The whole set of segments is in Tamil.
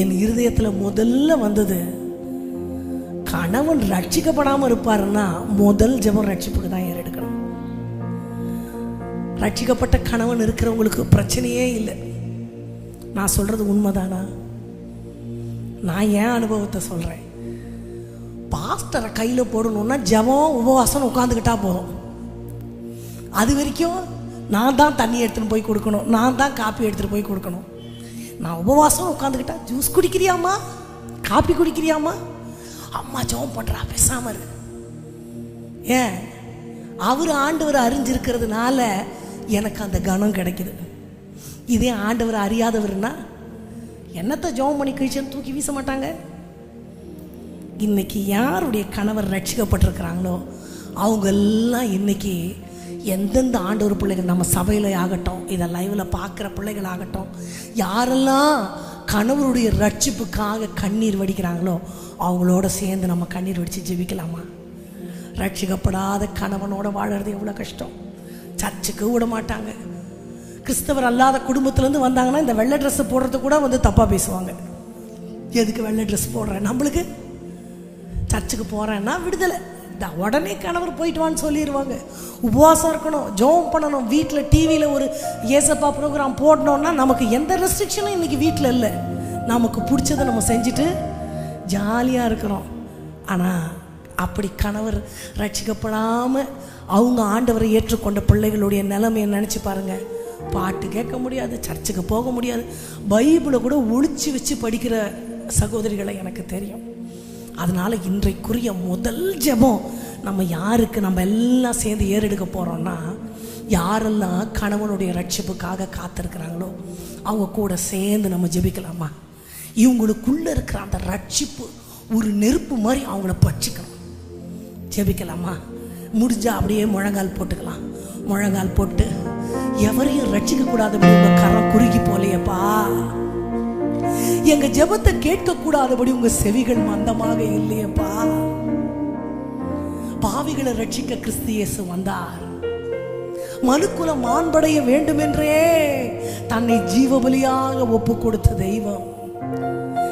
என் இருதயத்தில் முதல்ல வந்தது கணவன் ரட்சிக்கப்படாமல் இருப்பாருன்னா முதல் ஜெபம் ரட்சிப்புக்கு தான் ஏறெடுக்கணும் ரட்சிக்கப்பட்ட கணவன் இருக்கிறவங்களுக்கு பிரச்சனையே இல்லை. நான் சொல்கிறது உண்மைதானா? நான் ஏன் அனுபவத்தை சொல்கிறேன் பாஸ்டரை கையில் போடணும்னா ஜெபம் உபவாசம் உட்காந்துக்கிட்டா போதும். அது வரைக்கும் நான் தான் தண்ணி எடுத்துன்னு போய் கொடுக்கணும். நான் தான் காப்பி எடுத்துகிட்டு போய் கொடுக்கணும். நான் உபவாசம் உட்காந்துக்கிட்டா ஜூஸ் குடிக்கிறியாம்மா? காப்பி குடிக்கிறியாம்மா? அம்மா ஜெபம் பண்ணுறா பேசாமல் இரு. ஏன்? அவர் ஆண்டவர் அறிஞ்சிருக்கிறதுனால எனக்கு அந்த கனம் கிடைக்குது. இதே ஆண்டவர் அறியாதவர்னா என்னத்தை ஜெபம் பண்ணி கழிச்சுன்னு தூக்கி வீச மாட்டாங்க? இன்னைக்கு யாருடைய கணவர் ரட்சிக்கப்பட்டிருக்கிறாங்களோ அவங்க எல்லாம் இன்னைக்கு எந்தெந்த ஆண்டவர் பிள்ளைகள் நம்ம சபையில் ஆகட்டும் இதை லைவில் பார்க்குற பிள்ளைகள் ஆகட்டும் யாரெல்லாம் கணவருடைய ரட்சிப்புக்காக கண்ணீர் வடிக்கிறாங்களோ அவங்களோட சேர்ந்து நம்ம கண்ணீர் வடித்து ஜெபிக்கலாமா? ரட்சிக்கப்படாத கணவனோட வாழறது எவ்வளோ கஷ்டம். சர்ச்சுக்கு விட மாட்டாங்க. கிறிஸ்தவர் அல்லாத குடும்பத்துலேருந்து வந்தாங்கன்னா இந்த வெள்ளை ட்ரெஸ்ஸை போடுறது கூட வந்து தப்பாக பேசுவாங்க. எதுக்கு வெள்ளை ட்ரெஸ் போடுறேன்? நம்மளுக்கு? சர்ச்சுக்கு போகிறேன்னா விடுதலை. இந்த உடனே கணவர் போயிட்டு வான்னு சொல்லிடுவாங்க உபவாசம் இருக்கணும் ஜோம் பண்ணணும். வீட்டில் டிவியில் ஒரு ஏசப்பா ப்ரோக்ராம் போடணும்னா நமக்கு எந்த ரெஸ்ட்ரிக்ஷனும் இன்னைக்கு வீட்டில் இல்லை. நமக்கு பிடிச்சதை நம்ம செஞ்சுட்டு ஜாலியாக இருக்கிறோம் ஆனால் அப்படி கணவர் ரட்சிக்கப்படாமல் அவங்க ஆண்டவரை ஏற்றுக்கொண்ட பிள்ளைகளுடைய நிலைமையை நினச்சி பாருங்கள் பாட்டு கேட்க முடியாது சர்ச்சுக்கு போக முடியாது. பைபிளை கூட ஒழிச்சு வச்சு படிக்கிற சகோதரிகளை எனக்கு தெரியும். அதனால இன்றைக்குரிய முதல் ஜெபம் நம்ம யாருக்கு நம்ம எல்லாம் சேர்ந்து ஏறெடுக்க போகிறோம்னா யாரெல்லாம் கணவனுடைய ரட்சிப்புக்காக காத்திருக்கிறாங்களோ அவங்க கூட சேர்ந்து நம்ம ஜெபிக்கலாமா? இவங்களுக்குள்ள இருக்கிற அந்த ரட்சிப்பு ஒரு நெருப்பு மாதிரி அவங்கள பச்சிக்கணும் ஜெபிக்கலாமா? முடிஞ்சா அப்படியே முழங்கால் போட்டுக்கலாம். முழங்கால் போட்டு எவரையும் ரட்சிக்க கூடாது கரம் குறுகி போலையப்பா எங்க ஜெபத்தை கேட்க கூடாதபடி உங்க செவிகள் மந்தமாக இல்லையப்பா. பாவிகளை ரட்சிக்க கிறிஸ்து இயேசு வந்தார். மனுக்குலம் மாண்படைய வேண்டுமென்றே தன்னை ஜீவபலியாக ஒப்பு கொடுத்த தெய்வம்.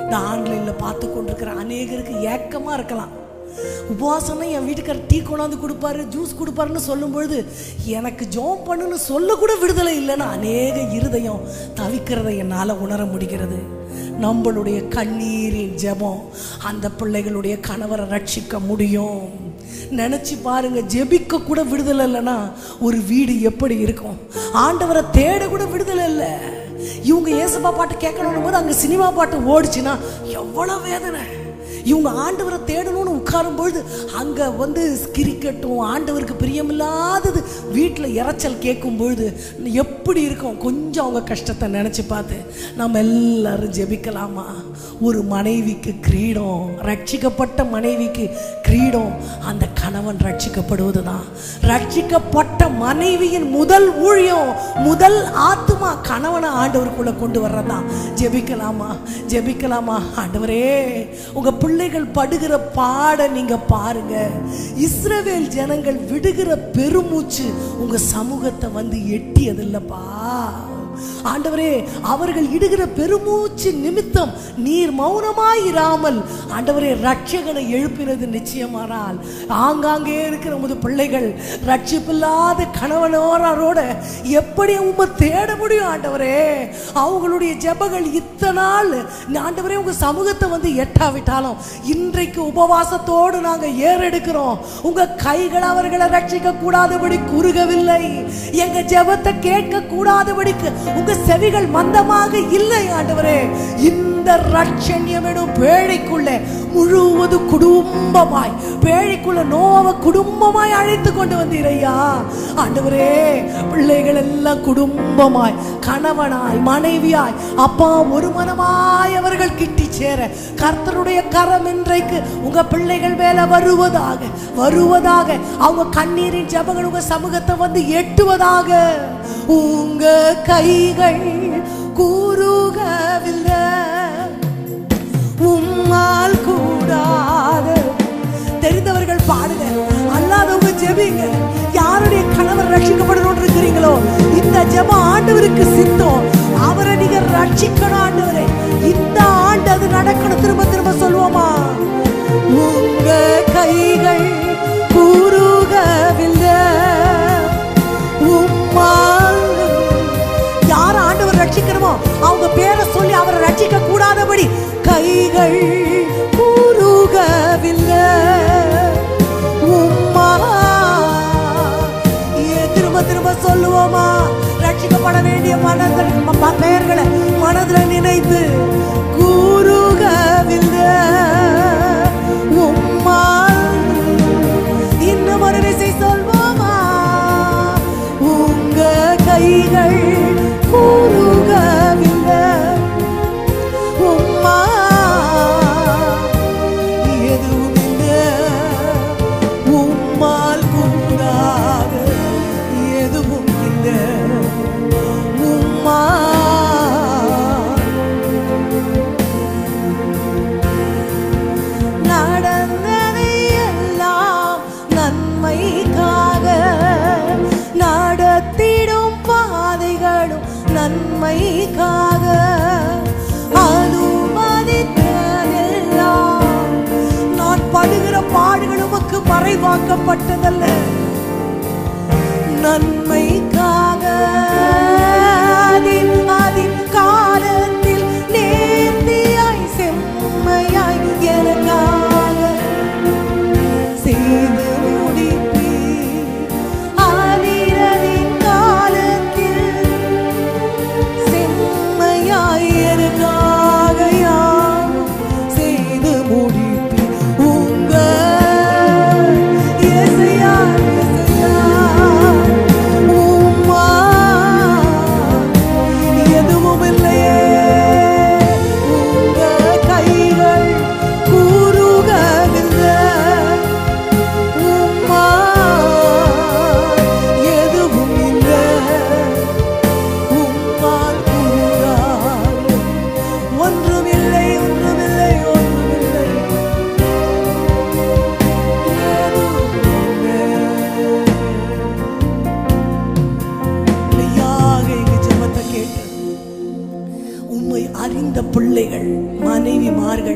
இந்த ஆன்லைன்ல பார்த்து கொண்டிருக்கிற அநேகருக்கு ஏக்கமா இருக்கலாம். உபவாசம்னா என் வீட்டுக்காரர் டீ கொண்டாந்து கொடுப்பாரு ஜூஸ் கொடுப்பாருன்னு சொல்லும்பொழுது எனக்கு ஜோம் பண்ணுன்னு சொல்ல கூட விடுதலை இல்லைன்னு அநேக இருதயம் தவிக்கிறதை என்னால் உணர முடிகிறது. நம்மளுடைய கண்ணீரின் ஜெபம். அந்த பிள்ளைகளுடைய கணவரை ரட்சிக்க முடியும். நினைச்சு பாருங்க ஜெபிக்க கூட விடுதலை இல்லைன்னா ஒரு வீடு எப்படி இருக்கும்? ஆண்டவரை தேட கூட விடுதலை இல்லை. இவங்க ஏசப்பா பாட்டு கேட்கணும் போது அங்கே சினிமா பாட்டு ஓடிச்சுன்னா எவ்வளோ வேதனை. இவங்க ஆண்டவரை தேடணும்னு உட்காரும் பொழுது அங்கே வந்து கிரிக்கெட்டும் ஆண்டவருக்கு பிரியமில்லாதது வீட்டில் இறைச்சல் கேட்கும் பொழுது எப்படி இருக்கும்? கொஞ்சம் அவங்க கஷ்டத்தை நினச்சி பார்த்து நம்ம எல்லாரும் ஜெபிக்கலாமா? ஒரு மனைவிக்கு கிரீடம் ரட்சிக்கப்பட்ட மனைவிக்கு கிரீடம் அந்த கணவன் ரட்சிக்கப்படுவது தான் ரட்சிக்கப்பட்ட மனைவியின் முதல் ஊழியம் முதல் ஆத்துமா கணவனை ஆண்டவருக்குள்ள கொண்டு வர்றதான் ஜெபிக்கலாமா? ஜெபிக்கலாமா? ஆண்டவரே உங்க பிள்ளைகள் படுகிற பாட நீங்க பாருங்க. இஸ்ரவேல் ஜனங்கள் விடுகிற பெருமூச்சு உங்க சமூகத்தை வந்து எட்டியதில்லப்பா. ஆண்டவரே அவர்கள் இடுகிற பெருமூச்சு நிமித்தம் நீர் மௌனமாயிராமல் ஆண்டவரே ரட்சகனை எழுப்பினது நிச்சயமானால். ஆங்காங்கே இருக்கிற உமது பிள்ளைகள் ரட்சிப்பில்லாத கணவனோரோட எப்படி உங்க தேட முடியும் ஆண்டவரே? அவங்களுடைய ஜெபங்கள் இத்தனை நாள் ஆண்டவரே உங்க சமூகத்தை வந்து எட்டாவிட்டாலும் இன்றைக்கு உபவாசத்தோடு நாங்க ஏறெடுக்கிறோம். உங்க கைகள் அவர்களை ரட்சிக்க கூடாதபடி குறுகவில்லை. எங்க ஜெபத்தை கேட்க கூடாதபடிக்கு உங்க செவிகள் மந்தமாக இல்லை ஆண்டவரே. இந்த ரட்சண்யம் எனும் பேழைக்குள்ளே முழுவது குடும்பமாய் பேழைக்குள்ள நோவ குடும்பமாய் அழைத்து கொண்டு வந்தீரையா? ஆண்டவரே பிள்ளைகள் எல்லாம் குடும்பமாய் கணவனாய் மனைவியாய் அப்பா ஒரு மனமாய் அவர்கள் கிட்டி சேர கர்த்தருடைய கரம் இன்றைக்கு உங்க பிள்ளைகள் மேல வருவதாக வருவதாக. அவங்க கண்ணீரின் ஜபங்கள் உங்க சமூகத்தை வந்து எட்டுவதாக. உங்க கைகள் கூறுகவில்லை உம்மால் கூடாது. இருக்கிறீங்களோ இந்த ஜெபம் ஆண்டவருக்கு சித்தம். அவரை நீங்க ரட்சிக்கணும் ஆண்டவரை. இந்த ஆண்டு அது நடக்கணும். திரும்ப திரும்ப சொல்வோமா? உங்க கைகள் குறுகவில்லை. மறைவாக்கப்பட்டதல்ல நன்மைக்காக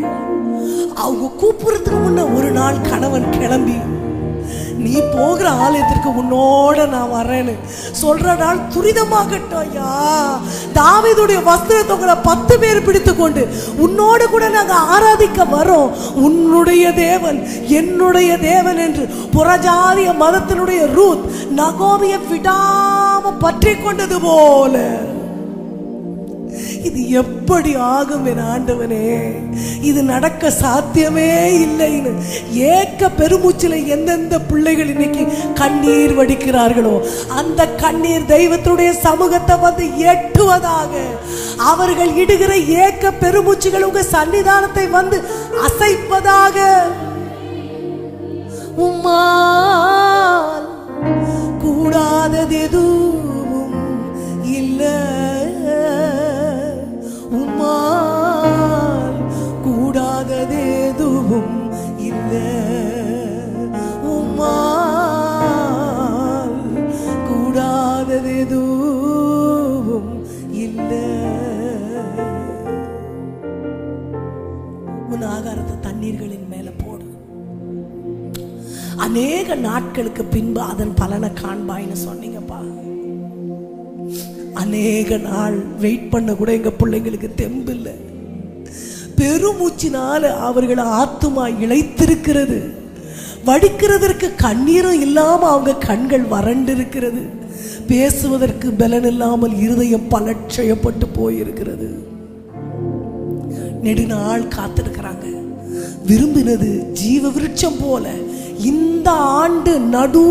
மனைவிமார்கள் அவங்க கூப்பிடுறதுக்கு முன்ன ஒரு நாள் கணவன் கிளம்பி நீ போகிற ஆலயத்திற்கு உன்னோட நான் வரேன்னு சொல்ற நாள் துரிதமாகட்டும் ஐயா. தாவிதுடைய வஸ்திரத்தை உங்களை பத்து பேர் பிடித்து கொண்டு உன்னோடு கூட நாங்க ஆராதிக்க வரோம் உன்னுடைய தேவன் என்னுடைய தேவன் என்று புறஜாதிய மதத்தினுடைய ரூத் நகோமியை விடாம பற்றி கொண்டது போல. இது எப்படி ஆகும் என் ஆண்டவனே? இது நடக்க சாத்தியமே இல்லைன்னு. ஏக்க பெருமூச்சில் எந்தெந்த பிள்ளைகள் இன்னைக்கு கண்ணீர் வடிக்கிறார்களோ அந்த கண்ணீர் தெய்வத்துடைய சமூகத்தை வந்து எட்டுவதாக. அவர்கள் இடுகிற ஏக்க பெருமூச்சுகள் உங்க சன்னிதானத்தை வந்து அசைப்பதாக. உமா அநேக நாட்களுக்கு பின்பு அதன் பலனை காண்பாய்ன்னு சொன்னீங்கப்பா. அநேக நாள் வெயிட் பண்ண கூட எங்க பிள்ளைங்களுக்கு தெம்பு இல்லை. பெருமூச்சினால அவர்கள் ஆத்துமா இழைத்திருக்கிறது. வடிக்கிறதற்கு கண்ணீரும் இல்லாம அவங்க கண்கள் வறண்டு இருக்கிறது பேசுவதற்கு பலன் இல்லாமல் இருதயம் பலட்சயப்பட்டு போயிருக்கிறது. நெடுநாள் காத்திருக்கிறாங்க. விரும்பினது ஜீவ விருட்சம் போல இந்த ஆண்டு நடு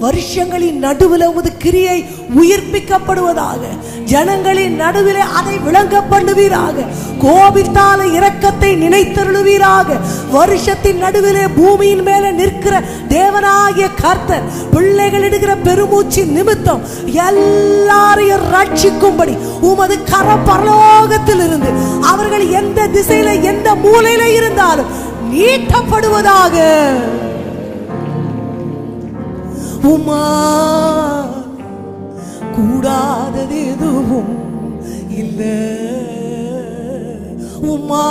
வருஷங்களின் நடுவில் உமது கிரியை உயிர்ப்பிக்கப்படுவதாக ஜனங்களின் நடுவில் அதை விளங்க பண்ணுவீராக கோபித்தால இரக்கத்தை நினைத்தருளுவீராக வருஷத்தின் நடுவிலே பூமியின் மேல நிற்கிற தேவனாகிய கர்த்தர் பிள்ளைகள் எடுக்கிற பெருமூச்சி நிமித்தம் எல்லாரையும் ரட்சிக்கும்படி உமது கர பரலோகத்தில் இருந்து அவர்கள் எந்த திசையில எந்த மூலையில இருந்தாலும் நீட்டப்படுவதாக. உமா கூடாதது எதுவும் இல்லை. உமா